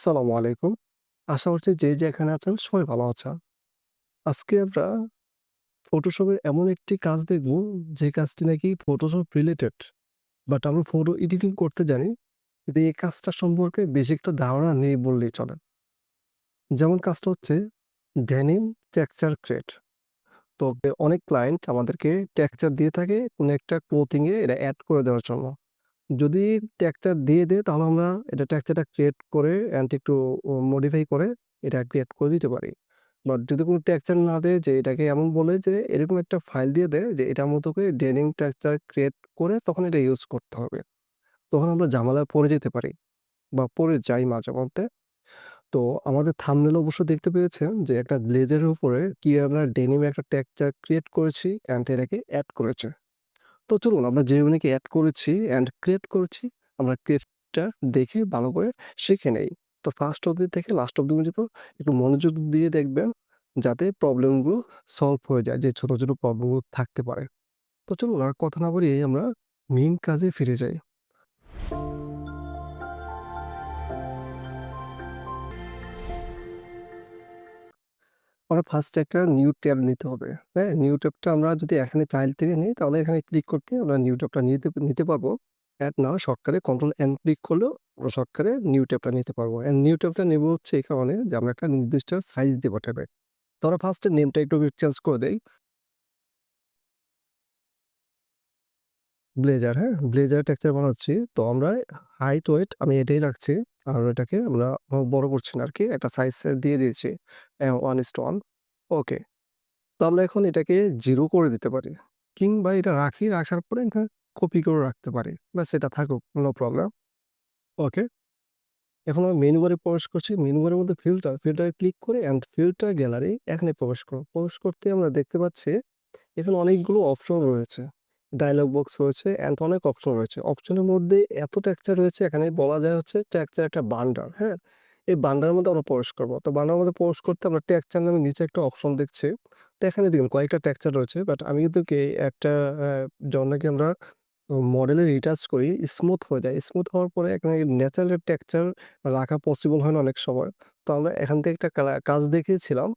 আসসালামু আলাইকুম। আশা করছি যে যেখানে আছেন সবাই ভালো আছেন। আজকে আমরা ফটোশপের এমন একটি কাজ দেখব, যে কাজটি নাকি ফটোশপ রিলেটেড। বাট আমরা ফটো এডিটিং করতে জানি। কিন্তু এই কাজটা সম্পর্কে বেশি একটা ধারণা নেই বললেই চলে। যেমন কাজটা হচ্ছে ড্যানিম টেক্সচার ক্রিয়েট। তো অনেক ক্লায়েন্ট আমাদেরকে টেক্সচার দিয়ে থাকে, কোনো একটা ক্লোথিংয়ে এটা এড করে দেওয়ার জন্য। যদি টেক্সচার দিয়ে দেয়, তাহলে আমরা এটা টেক্সচারটা ক্রিয়েট করে অ্যান্ড একটু মডিফাই করে এটা ক্রিয়েট করে দিতে পারি। বাট যদি কোনো টেক্সচার না দেয়, যে এটাকে এমন বলে যে এরকম একটা ফাইল দিয়ে দেয়, যে এটার মতো করে ডেনিম টেক্সচার ক্রিয়েট করে তখন এটা ইউজ করতে হবে। তখন আমরা ঝামেলায় পড়ে যেতে পারি বা পড়ে যাই মাঝে মধ্যে তো আমাদের থামনেল অবশ্য দেখতে পেয়েছেন যে একটা ব্লেজারের উপরে কীভাবে আমরা ডেনিম একটা টেক্সচার ক্রিয়েট করেছি অ্যান্ড এটাকে অ্যাড করেছে। তো চলুন আমরা যে নাকি অ্যাড করেছি অ্যান্ড ক্রিয়েট করেছি, আমরা ক্রিয়েটটা দেখে ভালো করে শিখে নেই। তো ফার্স্ট অবধি থেকে লাস্ট অবধি পর্যন্ত একটু মনোযোগ দিয়ে দেখবেন যাতে প্রবলেমগুলো সলভ হয়ে যায়, যে ছোটো ছোটো প্রবলেমগুলো থাকতে পারে। তো চলুন আর কথা না বলি আমরা মেইন কাজে ফিরে যাই। আমরা ফার্স্টে একটা নিউ ট্যাব নিতে হবে। হ্যাঁ? নিউ ট্যাবটা আমরা যদি এখানে ফাইল থেকে নিই, তাহলে এখানে ক্লিক করতে আমরা নিউ ট্যাবটা নিতে নিতে পারব। অ্যাড না শর্টকাটে কন্ট্রোল এন ক্লিক করলেও আমরা শর্টকাটে নিউ ট্যাবটা নিতে পারব। অ্যান্ড নিউ ট্যাবটা নেব হচ্ছে এই কারণে যে আমরা একটা নির্দিষ্ট সাইজ দিয়ে পাঠাবে তো আমরা ফার্স্টে নেমটা একটু চেঞ্জ করে দেই। ব্লেজার হ্যাঁ? ব্লেজার টেক্সচার বানাচ্ছি। তো আমরা হাইট ওয়েট আমি এটাই রাখছি। আর এটাকে আমরা বড় করছি না আর কি একটা সাইজ দিয়ে দিয়েছি। অ্যা 1:1 ওকে। তো আমরা এখন এটাকে জিরো করে দিতে পারি। কিংবা এটা রাখি, রাখার পরে এটা কপি করে রাখতে পারি। বা সেটা থাকুক নো প্রবলেম। ওকে। এখন আমরা মেনু বারে প্রবেশ করছি। মেনু বারের মধ্যে ফিল্টার, ফিল্টারে ক্লিক করে অ্যান্ড ফিল্টার গ্যালারি এখানে প্রবেশ করব। প্রবেশ করতে আমরা দেখতে পাচ্ছি এখানে অনেকগুলো অপশন রয়েছে। ডায়ালগ বক্স রয়েছে অ্যান্ড অনেক অপশন রয়েছে। অপশনের মধ্যে এত টেক্সচার রয়েছে এখানে বলা যায় হচ্ছে টেক্সচার একটা বান্ডার, হ্যাঁ? এই বান্ডারের মধ্যে আমরা প্রবেশ করব তো বান্ডারের মধ্যে প্রবেশ করতে আমরা টেক্সচার নামে নিচে একটা অপশন দেখছি। তো এখানে দেখুন কয়েকটা টেক্সচার রয়েছে। বাট আমি কিন্তু কে একটা যখন নাকি আমরা মডেলে রিটাচ করি স্মুথ হয়ে যায়। স্মুথ হওয়ার পরে এখানে ন্যাচারাল টেক্সচার রাখা পসিবল হয় না অনেক সময়। তো আমরা এখান থেকে একটা কাজ দেখিয়েছিলাম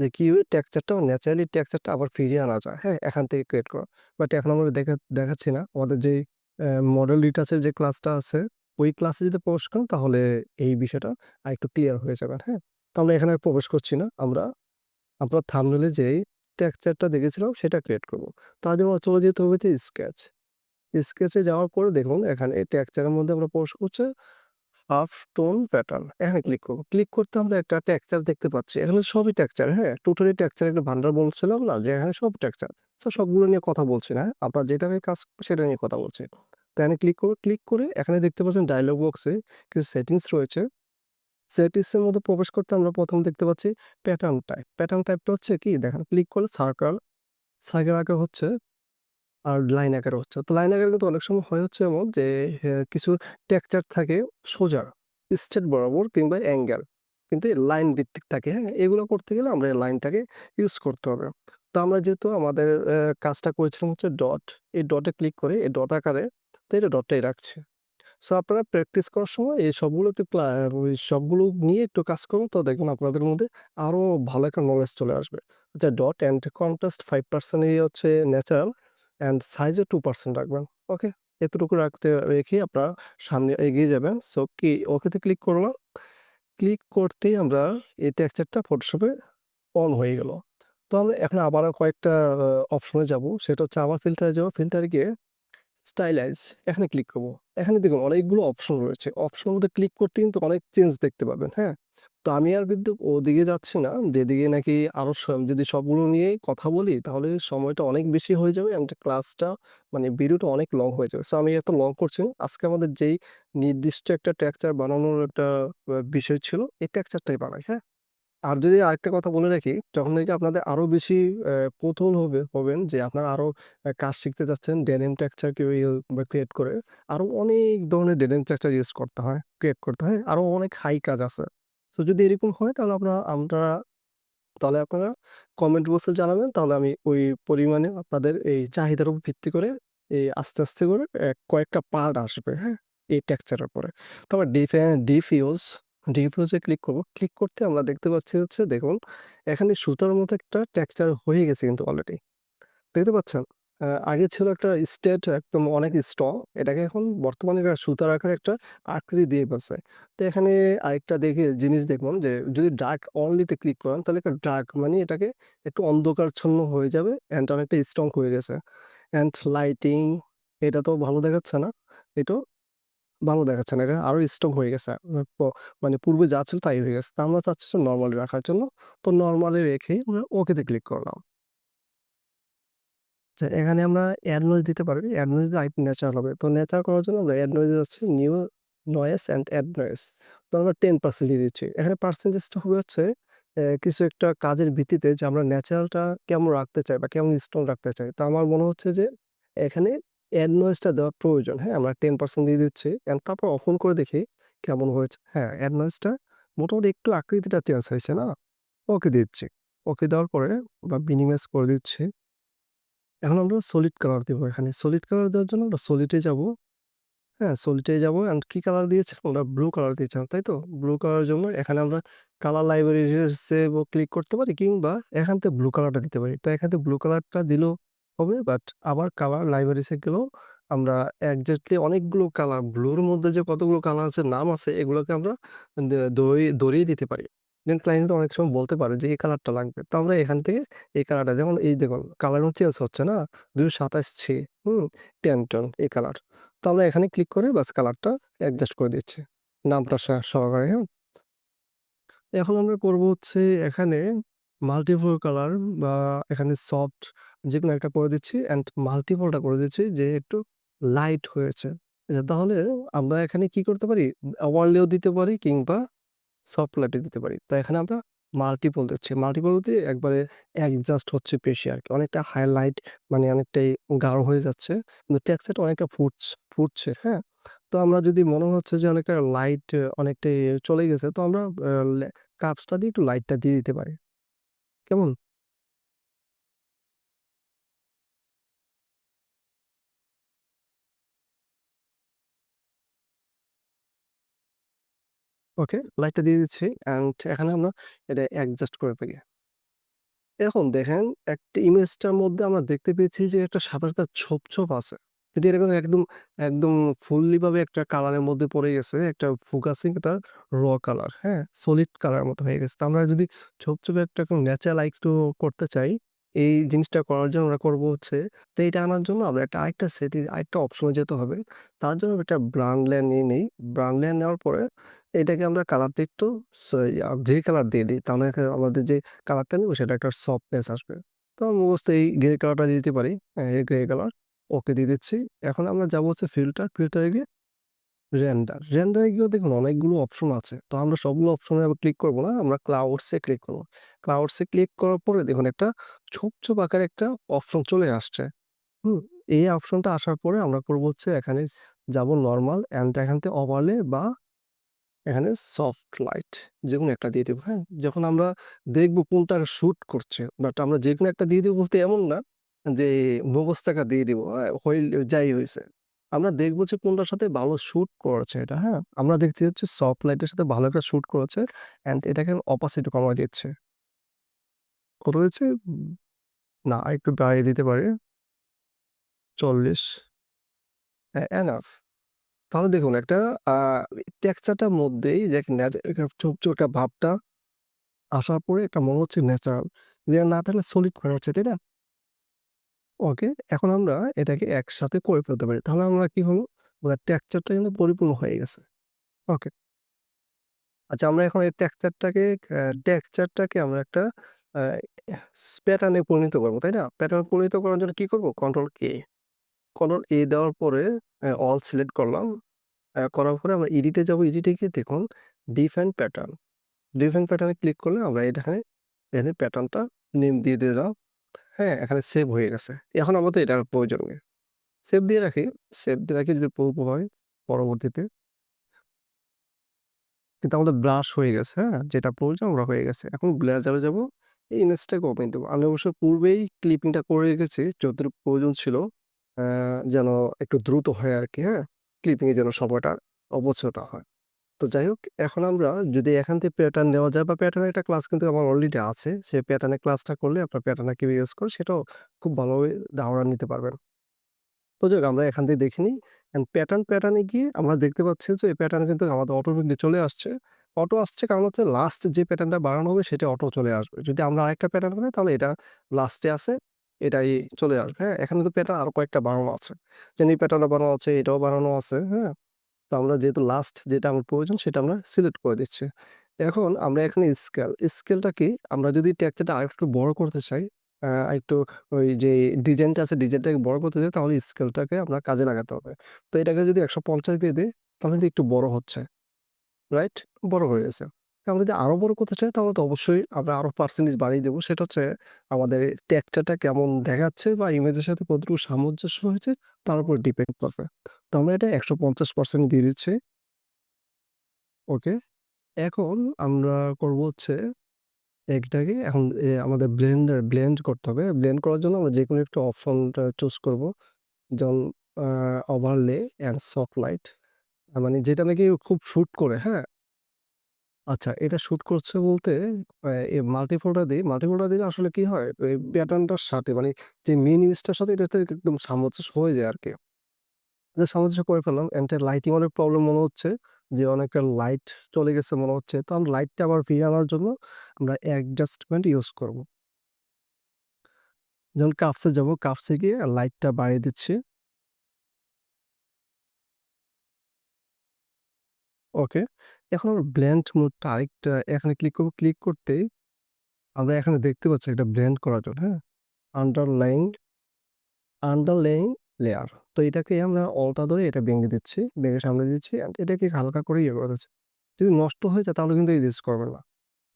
যে কীভাবে টেক্সচারটা ন্যাচারালি টেক্সচারটা আবার ফিরিয়ে আনা যায়, হ্যাঁ? এখান থেকে ক্রিয়েট করা। বাট এখন আমরা দেখা দেখাচ্ছি না। আমাদের অ্যা মডেল রিটাচের যে ক্লাসটা আছে ওই ক্লাসে যদি প্রবেশ করেন তাহলে এই বিষয়টা আর একটু ক্লিয়ার হয়ে যাবে, হ্যাঁ? তো আমরা এখানে প্রবেশ করছি না। আমরা আমরা থাম্বনেলে যেই টেক্সচারটা দেখেছিলাম সেটা ক্রিয়েট করব। তার জন্য চলে যেতে হবে যে স্কেচ। স্কেচে যাওয়ার পরে দেখুন এখানে টেক্সচারের মধ্যে আমরা প্রবেশ করছি হাফ টোন প্যাটার্ন। এখানে ক্লিক করব। ক্লিক করতে আমরা একটা টেক্সচার দেখতে পাচ্ছি। এখানে সবই টেক্সচার, হ্যাঁ? টোটালি টেক্সচার একটা ভান্ডার বলছিলাম না যে এখানে সব টেক্সচার। সো সবগুলো নিয়ে কথা বলছি না, হ্যাঁ? আমরা যেটা নিয়ে কাজ সেটা নিয়ে কথা বলছি। তো এখানে ক্লিক করব। ক্লিক করে এখানে দেখতে পাচ্ছেন ডায়ালগ বক্সে কিছু সেটিংস রয়েছে। সেটিংসের মধ্যে প্রবেশ করতে আমরা প্রথম দেখতে পাচ্ছি প্যাটার্ন টাইপ। প্যাটার্ন টাইপটা হচ্ছে কি দেখেন ক্লিক করলে সার্কেল, সার্কেল আকার হচ্ছে আর লাইন আকারে হচ্ছে। তো লাইন আকারে কিন্তু অনেক সময় হয় হচ্ছে এমন যে কিছু টেক্সচার থাকে সোজা, স্ট্রেট বরাবর কিংবা অ্যাঙ্গেল। কিন্তু লাইন ভিত্তিক থাকে, হ্যাঁ? এগুলো করতে গেলে আমরা লাইনটাকে ইউজ করতে হবে। তো আমরা যেহেতু আমাদের কাজটা করেছিলাম হচ্ছে ডট। এই ডটে ক্লিক করে এই ডট আকারে তো এটা ডটটাই রাখছে সো আপনারা প্র্যাকটিস করার সময় এই সবগুলো একটু সবগুলো নিয়ে একটু কাজ করুন তো দেখবেন আপনাদের মধ্যে আরও ভালো একটা নলেজ চলে আসবে। আচ্ছা ডট অ্যান্ড কন্ট্রাস্ট 5% এই হচ্ছে ন্যাচারাল অ্যান্ড সাইজও 2% রাখবেন। ওকে? এতটুকু রাখতে রেখে আপনারা সামনে এগিয়ে যাবেন। সো কি ওকেতে ক্লিক করলাম। ক্লিক করতেই আমরা এই টেক্সচারটা ফটোশপে অন হয়ে গেল। তো আমরা এখন আবারও কয়েকটা অপশনে যাব। সেটা হচ্ছে আবার ফিল্টারে যাব। ফিল্টারে গিয়ে স্টাইলাইজ এখানে ক্লিক করব। এখানে দেখুন অনেকগুলো অপশন রয়েছে। অপশনের মধ্যে ক্লিক করতে কিন্তু অনেক চেঞ্জ দেখতে পাবেন, হ্যাঁ? তো আমি আর কিন্তু ওদিকে যাচ্ছি না। যেদিকে নাকি আরও যদি সবগুলো নিয়েই কথা বলি তাহলে সময়টা অনেক বেশি হয়ে যাবে অ্যান্ড ক্লাসটা মানে ভিডিওটা অনেক লং হয়ে যাবে। সো আমি এত লং করছি না। আজকে আমাদের যেই নির্দিষ্ট একটা টেক্সচার বানানোর একটা বিষয় ছিল এই টেক্সচারটাই বানাই, হ্যাঁ? আর যদি আরেকটা কথা বলে রাখি যখন নাকি আপনাদের আরও বেশি অ্যা কৌতূহল হবে হবেন যে আপনারা আরও কাজ শিখতে চাচ্ছেন ডেনিম টেক্সচার ইউ বা ক্রিয়েট করে। আরও অনেক ধরনের ডেনিম টেক্সচার ইউজ করতে হয়, ক্রিয়েট করতে হয়। আরও অনেক হাই কাজ আছে। সো যদি এরকম হয় তাহলে আমরা আমরা তাহলে আপনারা কমেন্ট বক্সে জানাবেন। তাহলে আমি ওই পরিমাণে আপনাদের এই চাহিদার উপর ভিত্তি করে এই আস্তে, আস্তে করে কয়েকটা পার্ট আসবে, হ্যাঁ? এই টেক্সচারের উপরে। তো আমরা ডিফে ডিফিউজ ডিফিউজে ক্লিক করব। ক্লিক করতে আমরা দেখতে পাচ্ছি হচ্ছে দেখুন, এখানে সুতার মতো একটা টেক্সচার হয়ে গেছে কিন্তু অলরেডি। দেখতে পাচ্ছেন? আগে ছিল একটা স্টেট একদম অনেক স্ট্রং। এটাকে এখন বর্তমানে এরা সুতার আকারে একটা আকৃতি দিয়ে ফেলছে। তো এখানে আরেকটা দেখে জিনিস দেখলাম যে, যদি ডার্ক অনলিতে ক্লিক করেন, তাহলে একটা ডার্ক মানে এটাকে একটু অন্ধকারচ্ছন্ন হয়ে যাবে অ্যান্ড অনেকটা স্ট্রং হয়ে গেছে। অ্যান্ড লাইটিং এটা তো ভালো দেখাচ্ছে না। এটাও ভালো দেখাচ্ছে না। এটা আরও স্ট্রং হয়ে গেছে। মানে পূর্বে যা ছিল তাই হয়ে গেছে। তা আমরা চাচ্ছি নর্মালি রাখার জন্য। তো নর্মালি রেখেই আমরা ওকে তে ক্লিক করলাম। আচ্ছা এখানে আমরা এড নয়েজ দিতে পারি। এড নয়েজ দিলে আরেকটু ন্যাচারাল হবে। তো ন্যাচারাল করার জন্য আমরা এড নয়েজ এ যাচ্ছি new noise and add noise. তো আমরা 10% দিয়ে দিচ্ছি। এখানে পার্সেন্টেজটা হবে হচ্ছে কিছু একটা কাজের ভিত্তিতে যে আমরা ন্যাচারালটা কেমন রাখতে চাই বা কেমন স্ট্রং রাখতে চাই। তো আমার মনে হচ্ছে যে এখানে এড নয়েজটা দেওয়া প্রয়োজন। হ্যাঁ? আমরা 10% দিয়ে দিচ্ছি। অ্যান্ড তারপর অফন করে দেখি কেমন হয়েছে। হ্যাঁ, এড নয়েজটা মোটামুটি একটু আকৃতিটা চেঞ্জ হয়েছে না? ওকে দিচ্ছি। ওকে দেওয়ার পরে বা মিনিমাইজ করে দিচ্ছি। এখন আমরা সলিড কালার দিব এখানে। সলিড কালার দেওয়ার জন্য আমরা সলিড যাব। হ্যাঁ, সলিড যাব অ্যান্ড কী কালার দিয়েছিলাম? আমরা ব্লু কালার দিয়েছিলাম, তাই তো? ব্লু কালারের জন্য এখানে আমরা কালার লাইব্রেরিজ এ ক্লিক করতে পারি কিংবা এখান থেকে ব্লু কালারটা দিতে পারি। তো এখান থেকে ব্লু কালারটা দিলেও হবে বাট আবার কালার লাইব্রেরিজ এ গেলেও আমরা এক্সাক্টলি অনেকগুলো কালার ব্লুর মধ্যে যে কতগুলো কালার আছে, নাম আছে এগুলোকে আমরা দে দই দিতে পারি। দেন ক্লায়েন্ট তো অনেক সময় বলতে পারে যে এই কালারটা লাগবে। তো আমরা এখান থেকে এই কালারটা যেমন এই দেখুন কালার চেঞ্জ হচ্ছে না? ২২৭ ছি, হুম? 10 এই কালার। তো আমরা এখানে ক্লিক করে বাস কালারটা অ্যাডজাস্ট করে দিচ্ছি। নামটা সহ সহকারে, হ্যাঁ? এখন আমরা করব হচ্ছে এখানে মাল্টিপল কালার বা এখানে সফট যে কোনো একটা করে দিচ্ছি অ্যান্ড মাল্টিপলটা করে দিচ্ছি যে একটু লাইট হয়েছে। তাহলে আমরা এখানে কি করতে পারি? ওভারলেও দিতে পারি কিংবা সফট লাইট দিতে পারি। তো এখানে আমরা মাল্টিপল দিচ্ছি। মাল্টিপল দিয়ে একবারে অ্যাডজাস্ট হচ্ছে পেশি আর কি অনেকটা হাইলাইট মানে অনেকটাই গাঢ় হয়ে যাচ্ছে। কিন্তু টেক্সচারটা অনেকটা ফুটছ ফুটছে, হ্যাঁ? তো আমরা যদি মনে হচ্ছে যে অনেকটা লাইট অনেকটাই চলে গেছে তো আমরা কাপসটা দিয়ে একটু লাইটটা দিয়ে দিতে পারি। কেমন? ওকে, লাইটটা দিয়ে দিচ্ছি অ্যান্ড এখানে আমরা এটা অ্যাডজাস্ট করে ফেলি। এখন দেখেন একটা ইমেজটার মধ্যে আমরা দেখতে পেয়েছি যে একটা সাদা, ছোপ, ছোপ আছে। এটা কিন্তু একদম, একদম ফুললি ভাবে একটা কালারের মধ্যে পড়ে গেছে। একটা ফোকাসিং একটা র কালার, হ্যাঁ? সলিড কালার মতো হয়ে গেছে। তো আমরা যদি ছোপ, ছোপ একটা ন্যাচারাল একটু করতে চাই, এই জিনিসটা করার জন্য আমরা করব হচ্ছে তো এটা আনার জন্য আমরা একটা আরেকটা সেটিং আরেকটা অপশনে যেতে হবে। তার জন্য একটা ব্রাউন লেয়ার নিয়ে নেই। ব্রাউন লেয়ার নেওয়ার পরে এটাকে আমরা কালারটা একটু গ্রে কালার দিয়ে দিই। তাহলে আমাদের যে কালারটা নিব সেটা একটা সফটনেস আসবে। তো আমি মুখস্থ এই গ্রে কালারটা দিতে পারি। Grey colour. ওকে দিয়ে দিচ্ছি। এখন আমরা যাব হচ্ছে ফিল্টার, ফিল্টারে গিয়ে রেন্ডার। রেন্ডারে গিয়েও দেখুন অনেকগুলো অপশন আছে। তো আমরা সবগুলো অপশনে আবার ক্লিক করব না। আমরা ক্লাউডসে ক্লিক করব ক্লাউডসে ক্লিক করার পরে দেখুন একটা ছোপ, ছোপ আকারে একটা অপশন চলে আসছে। হুম? এই অপশনটা আসার পরে আমরা করব হচ্ছে এখানে যাব নর্মাল অ্যান্ড এখান থেকে ওভারলে বা এখানে সফট লাইট যেকোনো একটা দিয়ে দিব, হ্যাঁ? যখন আমরা দেখব কোনটা শ্যুট করছে বাট আমরা যেকোনো একটা দিয়ে দিব বলতে এমন না যে মুখস্থ একটা দিয়ে দিব, হ্যাঁ? হইল যাই হইছে। আমরা দেখব যে কোনটার সাথে ভালো শুট করেছে এটা, হ্যাঁ? আমরা দেখছি হচ্ছে সফট লাইটের সাথে ভালো একটা শুট করেছে অ্যান্ড এটাকে অপাসিটি কমায় দিচ্ছে কত দিচ্ছি? না আরেকটু বাড়িয়ে দিতে পারে চল্লিশ এনাফ। তাহলে দেখুন একটা টেক্সচারটার মধ্যেই ছোপ, ছোপ একটা ভাবটা আসার পরে একটা মনে হচ্ছে ন্যাচারাল। যেটা না থাকলে সলিড করা হচ্ছে, তাই না? ওকে, এখন আমরা এটাকে একসাথে করে ফেলতে পারি। তাহলে আমরা কি হলো? আমাদের টেক্সচারটা কিন্তু পরিপূর্ণ হয়ে গেছে। ওকে। আচ্ছা আমরা এখন এই টেক্সচারটাকে টেক্সচারটাকে আমরা একটা প্যাটার্নে পরিণত করব, তাই না? প্যাটার্ন পরিণত করার জন্য কি করব? Control K. কন্ট্রোল এ দেওয়ার পরে অল সিলেক্ট করলাম। করার পরে আমরা এডিট এ যাব। এডিট গিয়ে দেখুন ডিফাইন প্যাটার্ন। ডিফাইন প্যাটার্নে ক্লিক করলে আমরা এখানে, এখানে প্যাটার্নটা নেম দিয়ে দিলাম। হ্যাঁ, এখানে সেভ হয়ে গেছে। এখন আমাদের এটার প্রয়োজন নেই। সেভ দিয়ে রাখি। সেভ দিয়ে রাখি যদি প্রয়োজন হয় পরবর্তীতে কিন্তু আমাদের ব্রাশ হয়ে গেছে, হ্যাঁ? যেটা প্রয়োজন ওটা হয়ে গেছে। এখন ব্লেজারে যাব এই ইমেজটাকে ওপেন দেবো আমি অবশ্য পূর্বেই ক্লিপিংটা করে রেখেছি যতটুকু প্রয়োজন ছিল। যেন একটু দ্রুত হয় আর কি হ্যাঁ? ক্লিপিংয়ে যেন সময়টা অবচয়টা হয়। তো যাই হোক এখন আমরা যদি এখান থেকে প্যাটার্ন নেওয়া যায় বা প্যাটার্নের একটা ক্লাস কিন্তু আমার অলরেডি আছে। সেই প্যাটার্নের ক্লাসটা করলে আপনার প্যাটার্নটা কীভাবে ইউজ করে সেটাও খুব ভালোভাবে ধারণা নিতে পারবেন। তো যাই আমরা এখান থেকে দেখে নিই। প্যাটার্ন, প্যাটার্নে গিয়ে আমরা দেখতে পাচ্ছি যে এই প্যাটার্ন কিন্তু আমাদের অটোমেটিকলি চলে আসছে। অটো আসছে কারণ হচ্ছে লাস্ট যে প্যাটার্নটা বানানো হবে সেটা অটো চলে আসবে। যদি আমরা আরেকটা প্যাটার্ন বানাই তাহলে এটা লাস্টে আসে এটাই চলে আসবে, হ্যাঁ? এখানে তো প্যাটার্ন আরও কয়েকটা বানানো আছে। যেন এই প্যাটার্নটা বানানো আছে, এটাও বানানো আছে, হ্যাঁ? তো আমরা যেহেতু লাস্ট যেটা আমার প্রয়োজন সেটা আমরা সিলেক্ট করে দিচ্ছি। এখন আমরা এখানে স্কেল, স্কেলটা কি? আমরা যদি টেক্সচারটা আরেকটু বড় করতে চাই, আরেকটু ওই যে ডিজাইনটা আছে ডিজাইনটাকে বড় করতে চাই তাহলে স্কেলটাকে আমরা কাজে লাগাতে হবে। তো এটাকে যদি ১৫০ দিয়ে দিই তাহলে কিন্তু একটু বড় হচ্ছে। রাইট? বড় হয়ে গেছে। আমরা যদি আরও বড় করতে চাই তাহলে তো অবশ্যই আমরা আরও পার্সেন্টেজ বাড়িয়ে দেবো সেটা হচ্ছে আমাদের টেক্সচারটা কেমন দেখাচ্ছে বা ইমেজের সাথে কতটুকু সামঞ্জস্য হয়েছে তার উপর ডিপেন্ড করবে। তো আমরা এটা ১৫০% দিয়ে দিচ্ছি। ওকে। এখন আমরা করব হচ্ছে এটাকে এখন আমাদের ব্লেন্ডার ব্লেন্ড করতে হবে। ব্লেন্ড করার জন্য আমরা যে কোনো একটা অপশনটা চুজ করব। যেমন ওভারলে অ্যান্ড সফট লাইট। মানে যেটা নাকি খুব শুট করে, হ্যাঁ? আচ্ছা এটা শুট করছে বলতে মাল্টিফোল্ডার দিই। মাল্টিফোল্ডার দিলে আসলে কি হয়? প্যাটার্নটার সাথে মানে যে মেইন ইমেজটার সাথে এটাতে একদম সামঞ্জস্য হয়ে যায় আরকি। যে সামঞ্জস্য করে ফেললাম। এন্ড লাইটিং অনেক প্রবলেম মনে হচ্ছে যে অনেকটা লাইট চলে গেছে মনে হচ্ছে। তো আমরা লাইটটা আবার ফিরিয়ে আনার জন্য আমরা অ্যাডজাস্টমেন্ট ইউজ করব। যেমন এ যাব, কার্ভস গিয়ে লাইটটা বাড়িয়ে দিচ্ছি। ওকে। এখন আমরা ব্লেন্ড মোডটা আরেকটা এখানে ক্লিক করব ক্লিক করতেই আমরা এখানে দেখতে পাচ্ছি এটা ব্ল্যান্ড করার জন্য, হ্যাঁ? Underlying underlying layer. তো এটাকে আমরা অল্টা ধরে এটা ভেঙে দিচ্ছি। ভেঙে সামনে দিচ্ছি এটাকে হালকা করে ইয়ে করে দিচ্ছি। যদি নষ্ট হয়ে যায় তাহলে কিন্তু ইউজ করবে না।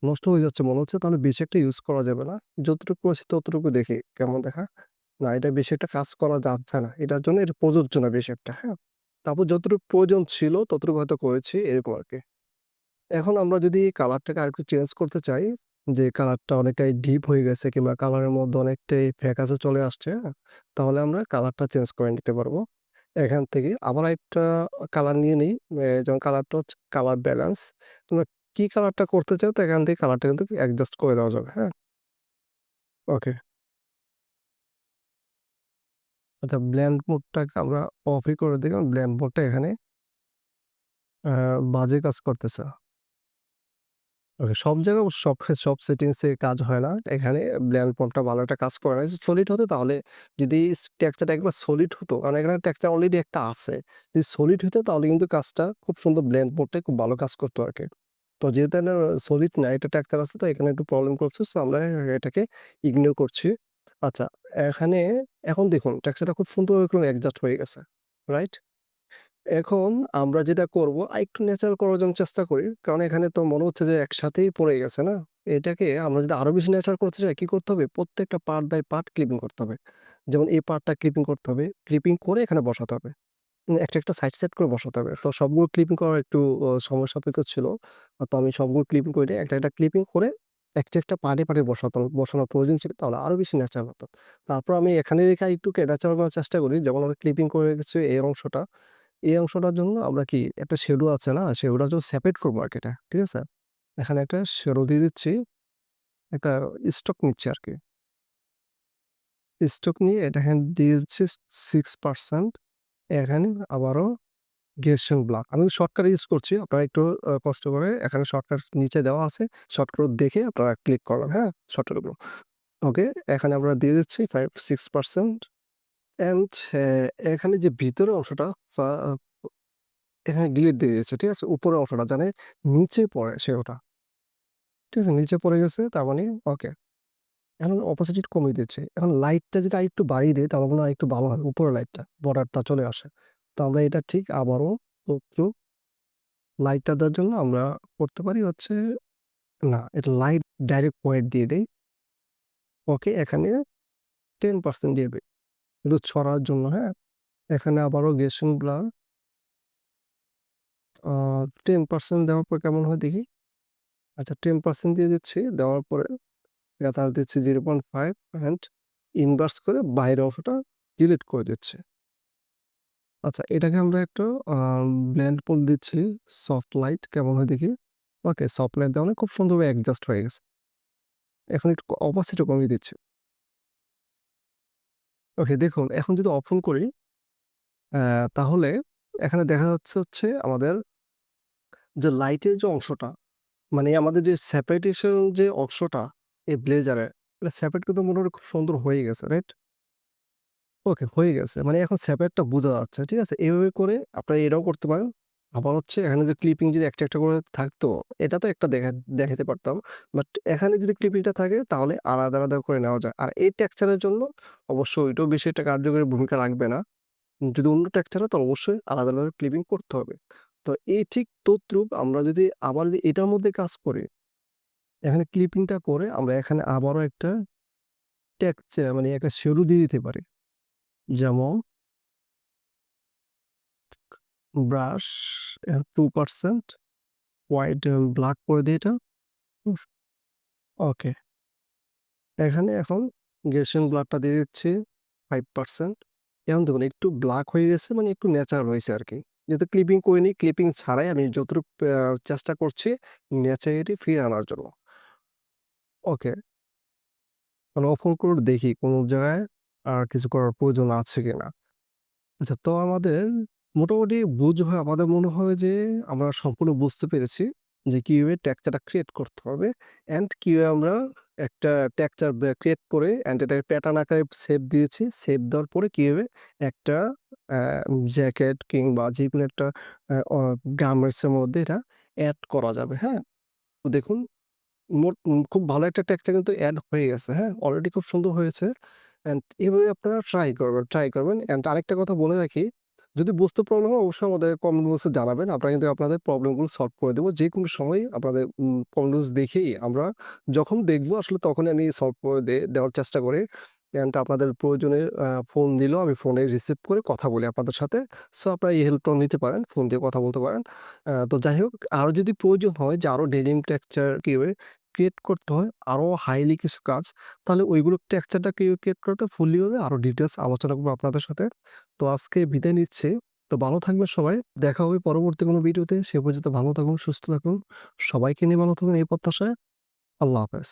নষ্ট হয়ে যাচ্ছে মনে হচ্ছে তাহলে বেশি একটা ইউজ করা যাবে না। যতটুকু করেছি ততটুকু দেখি কেমন দেখা। না এটা বেশি একটা কাজ করা যাচ্ছে না। এটার জন্য এটা প্রযোজ্য না বেশি একটা, হ্যাঁ? তারপর যতটুকু প্রয়োজন ছিল ততটুকু হয়তো করেছি এরকম আর কি এখন আমরা যদি কালারটাকে আরেকটু চেঞ্জ করতে চাই, যে কালারটা অনেকটাই ডিপ হয়ে গেছে কিংবা কালারের মধ্যে অনেকটাই ফ্যাকাসে চলে আসছে, হ্যাঁ? তাহলে আমরা কালারটা চেঞ্জ করে নিতে পারব। এখান থেকে আবার আরেকটা কালার নিয়ে নিই। যেমন কালারটা হচ্ছে কালার ব্যালেন্স। তোমরা কী কালারটা করতে চাও তো এখান থেকে কালারটা কিন্তু অ্যাডজাস্ট করে দেওয়া যাবে, হ্যাঁ? ওকে। আচ্ছা ব্লেন্ড মোডটাকে আমরা অফই করে দিই। কারণ ব্লেন্ড মোডটা এখানে বাজে কাজ করতেছে। ওকে, সব জায়গায় সব সব সেটিংস কাজ হয় না। এখানে ব্লেন্ড মোডটা ভালো একটা কাজ করে না। সলিড হতো তাহলে যদি টেক্সচারটা একবার সলিড হতো, কারণ এখানে টেক্সচার অলরেডি একটা আছে। যদি সলিড হইতো তাহলে কিন্তু কাজটা খুব সুন্দর ব্লেন্ড মোডটাই খুব ভালো কাজ করতো আর কি তো যেহেতু সলিড না, এটা টেক্সচার আছে তো এখানে একটু প্রবলেম করছে। সো আমরা এটাকে ইগনোর করছি। আচ্ছা, এখানে এখন দেখুন টেক্সচারটা খুব সুন্দর করে অ্যাডজাস্ট হয়ে গেছে। রাইট? এখন আমরা যেটা করব আরেকটু ন্যাচারাল করার জন্য চেষ্টা করি। কারণ এখানে তো মনে হচ্ছে যে একসাথেই পড়ে গেছে না? এটাকে আমরা যদি আরও বেশি ন্যাচারাল করতে চাই কি করতে হবে? প্রত্যেকটা পার্ট বাই পার্ট ক্লিপিং করতে হবে। যেমন এই পার্টটা ক্লিপিং করতে হবে। ক্লিপিং করে এখানে বসাতে হবে। একটা, একটা সাইড সেট করে বসাতে হবে। তো সবগুলো ক্লিপিং করার একটু সময় সাপেক্ষ ছিল। তো আমি সবগুলো ক্লিপিং করে একটা, একটা ক্লিপিং করে একটা, একটা পার্টে, পার্টে বসাতো বসানোর প্রয়োজন ছিল তাহলে আরও বেশি ন্যাচারাল হতো। তারপর আমি এখানে রেখে আরেকটুকে ন্যাচারাল করার চেষ্টা করি। যেমন আমরা ক্লিপিং করে রেখেছি এই অংশটা। এই অংশটার জন্য আমরা কি একটা শ্যাডো আছে না? শ্যাডোটার জন্য সেপারেট করব আর কি এটা। ঠিক আছে? এখানে একটা শ্যাডো দিয়ে দিচ্ছি। একটা স্ট্রোক নিচ্ছি আরকি। স্টক নিয়ে এটা এখানে দিয়ে দিচ্ছি 6% এখানে আবারও গেসিয়ান ব্লক। আমি শর্টকাট ইউজ করছি। আপনারা একটু কষ্ট করে এখানে শর্টকাট নিচে দেওয়া আছে। শর্টকাট দেখে আপনারা ক্লিক করবেন, হ্যাঁ? শর্টকাটগুলো। ওকে, এখানে আমরা দিয়ে দিচ্ছি 5 6% অ্যান্ড এখানে যে ভিতরের অংশটা এখানে ডিলিট দিয়ে দিয়েছে ঠিক আছে? উপরের অংশটা যেন নিচে পড়ে সে ওটা ঠিক আছে? নিচে পড়ে গেছে তার মানে ওকে। এখন একটু কমিয়ে দিচ্ছি। এখন লাইটটা যদি আরেকটু বাড়িয়ে দেয় তাহলে মনে হয় একটু ভালো হয়। উপরের লাইটটা, বর্ডারটা চলে আসে। তো আমরা এটা ঠিক আবারও একটু লাইটটা দেওয়ার জন্য আমরা করতে পারি হচ্ছে না, এটা লাইট ডাইরেক্ট পয়েন্ট দিয়ে দেই। ওকে, এখানে 10% দিয়ে দেই। একটু ছড়ার জন্য, হ্যাঁ? এখানে আবারও গেসিং ব্লার আ 10% দেওয়ার পর কেমন হয় দেখি? আচ্ছা 10% দিয়ে দিচ্ছি। দেওয়ার পরে তার দিচ্ছি zero point five and inverse করে বাইরের অংশটা ডিলিট করে দিচ্ছি। আচ্ছা এটাকে আমরা একটু ব্ল্যান্ড করে দিচ্ছি। সফট লাইট কেমন হয় দেখি। ওকে সফট লাইট দেওয়া মানে খুব সুন্দরভাবে অ্যাডজাস্ট হয়ে গেছে। এখন একটু অপাসিটি কমিয়ে দিচ্ছি। ওকে দেখুন এখন যদি অফন করি তাহলে এখানে দেখা যাচ্ছে হচ্ছে আমাদের যে লাইটের যে অংশটা, মানে আমাদের যে সেপারেটেশন যে অংশটা এই ব্লেজারের, এটা সেপারেট কিন্তু মনে হয় খুব সুন্দর হয়ে গেছে, রাইট? ওকে হয়ে গেছে। মানে এখন সেপারেটটা বোঝা যাচ্ছে, ঠিক আছে? এইভাবে করে আপনারা এটাও করতে পারেন। আবার হচ্ছে এখানে যে ক্লিপিং যদি একটা, একটা করে থাকতো, এটা তো একটা দেখা দেখাতে পারতাম। বাট এখানে যদি ক্লিপিংটা থাকে তাহলে আলাদা, আলাদা করে নেওয়া যায়। আর এই টেক্সচারের জন্য অবশ্যই এটাও বেশি একটা কার্যকরী ভূমিকা রাখবে না। যদি অন্য টেক্সচার হয় তাহলে অবশ্যই আলাদা, আলাদা ক্লিপিং করতে হবে। তো এই ঠিক তদ্রূপ আমরা যদি আবার যদি এটার মধ্যে কাজ করি, এখানে ক্লিপিংটা করে আমরা এখানে আবারও একটা টেক্সচার মানে একটা শ্যাডো দিয়ে দিতে পারি। যেমন ব্রাশ টু 2% হোয়াইট ব্ল্যাক করে দিই এটা। ওকে। এখানে এখন গেসিয়ান ব্লাডটা দিয়ে দিচ্ছি 5% এখন দেখুন একটু ব্ল্যাক হয়ে গেছে মানে একটু ন্যাচারাল হয়েছে আর কি যেহেতু ক্লিপিং করিনি, ক্লিপিং ছাড়াই আমি যতটুকু চেষ্টা করছি ন্যাচারালি ফিরে আনার জন্য। ওকে। মানে ওপেন করে দেখি কোনো জায়গায় আর কিছু করার প্রয়োজন আছে কিনা। আচ্ছা তো আমাদের মোটামুটি বুঝবে আমাদের মনে হয় যে আমরা সম্পূর্ণ বুঝতে পেরেছি যে কীভাবে টেক্সচারটা ক্রিয়েট করতে হবে অ্যান্ড কীভাবে আমরা একটা টেক্সচার বে ক্রিয়েট করে অ্যান্ড এটাকে প্যাটার্ন আকারে শেপ দিয়েছি। শেপ দেওয়ার পরে কীভাবে একটা জ্যাকেট কিংবা যে কোনো একটা গার্মেন্টসের মধ্যে এটা অ্যাড করা যাবে, হ্যাঁ? দেখুন মোট খুব ভালো একটা টেক্সচার কিন্তু অ্যাড হয়ে গেছে, হ্যাঁ? অলরেডি খুব সুন্দর হয়েছে। অ্যান্ড এভাবে আপনারা ট্রাই করবেন ট্রাই করবেন। অ্যান্ড আরেকটা কথা বলে রাখি, যদি বুঝতে প্রবলেম হয়, অবশ্যই আমাদের কমেন্ট বক্সে জানাবেন। আমরা কিন্তু আপনাদের প্রবলেমগুলো সলভ করে দেবো যে কোনো সময় আপনাদের বক্স দেখেই আমরা যখন দেখব, আসলে তখনই আমি সলভ করে দেওয়ার চেষ্টা করি। অ্যান্ড আপনাদের প্রয়োজনে ফোন দিলেও আমি ফোনে রিসিভ করে কথা বলি আপনাদের সাথে। সো আপনারা এই হেল্পটাও নিতে পারেন। ফোন দিয়ে কথা বলতে পারেন। তো যাই হোক আরও যদি প্রয়োজন হয় যে আরও ডেনিম টেক্সচার কীভাবে ক্রিয়েট করতে হয়, আরও হাইলি কিছু কাজ, তাহলে ওইগুলো টেক্সচারটা কীভাবে ক্রিয়েট করতে ফুললি হবে আরও ডিটেলস আলোচনা করব আপনাদের সাথে। তো আজকে বিদায় নিচ্ছে তো ভালো থাকবে সবাই। দেখা হবে পরবর্তী কোনো ভিডিওতে। সে পর্যন্ত ভালো থাকুন, সুস্থ থাকুন। সবাইকে নিয়ে ভালো থাকুন এই প্রত্যাশায়। আল্লাহ হাফেজ।